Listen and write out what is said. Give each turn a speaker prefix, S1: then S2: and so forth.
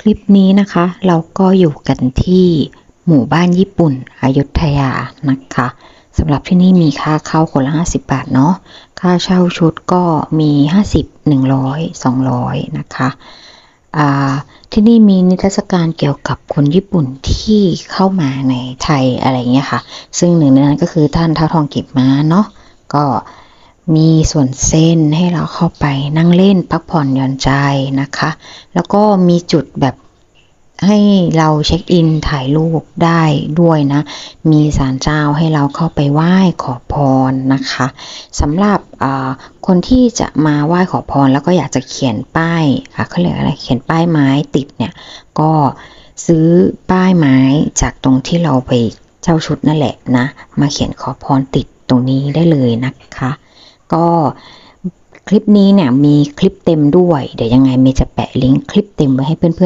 S1: คลิปนี้นะคะ เราก็อยู่กันที่หมู่บ้านญี่ปุ่นอยุธยานะคะสำหรับที่นี่มีค่าเข้าคนละ 50 บาทเนาะค่าเช่าชุดก็มี 50 100 200 นะคะที่นี่มีนิทรรศการเกี่ยวกับคนญี่ปุ่นที่เข้ามาในไทยอะไรเงี้ยค่ะ ซึ่งหนึ่งในนั้นก็คือท่านท้าทองกิบม้าเนาะก็ มีส่วนเส้นให้เราเข้าไปนั่งเล่นพักผ่อนหย่อนใจนะคะ แล้วก็มีจุดแบบให้เราเช็คอินถ่ายรูปได้ด้วยนะ มีศาลเจ้าให้เราเข้าไปไหว้ขอพรนะคะสำหรับคนที่จะมาไหว้ขอพรแล้วก็อยากจะเขียนป้ายอะเขาเรียกอะไรเขียนป้ายไม้ติดเนี่ยก็ซื้อป้ายไม้จากตรงที่เราไปเช่าชุดนั่นแหละนะ มาเขียนขอพรติดตรงนี้ได้เลยนะคะ ก็คลิปนี้เนี่ยมีคลิปเต็มด้วย เดี๋ยวยังไงเมย์จะแปะลิงก์คลิปเต็มไว้ให้เพื่อนๆ